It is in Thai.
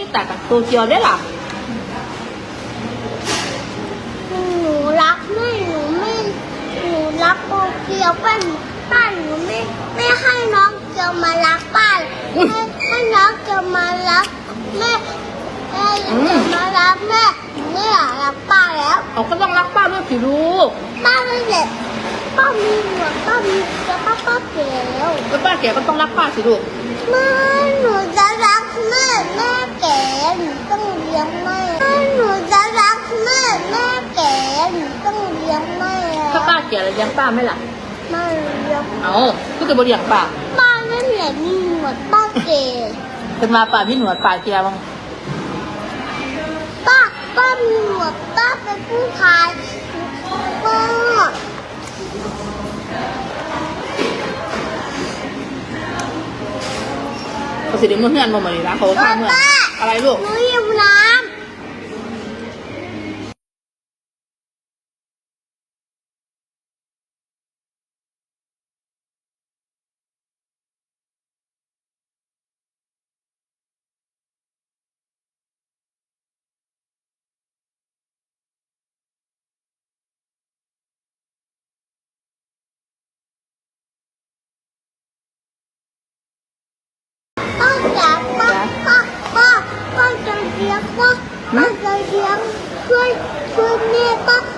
นี่แต่กับโตเกียวได้หรอหนูรักแม่หนูไม่หนูรักโตเกียวป้าป้าหนูไม่ไม่ให้น้องเกียวมารักป้าให้ให้น้องเกียวมารักแม่แม่เกียวมารักแม่หนูไม่อยากรักป้าแล้วเขาก็ต้องรักป้าด้วยสิลูกป้าไม่เด็กป้ามีหนวดป้ามีจะป้าป้าเก๋แล้วแล้วป้าแกก็ต้องรักป้าสิลูกแม่หนูจะรักแม่แม่เก๋หนูต้องเลี้ยงแม่แม่หนูจะรักแม่แม่เก๋หนูต้องเลี้ยงแม่ถ้าป้าแกแล้วเลี้ยงป้าไหมล่ะแม่เลี้ยงเอาก็จะบริยางป้าป้านั่นแหละมีหนวดป้าเก๋เป็นมาป้ามีหนวดป้าแกบ้างป้าป้ามีหนวดป้าเป็นผู้ชายป้าเขาสิเดี๋ยวมื่อเฮือนมาเหมือนนี้นะเขาก็ข้ามเมื่ออะไรลูกหนูอยู่น้ำ 天，春春面包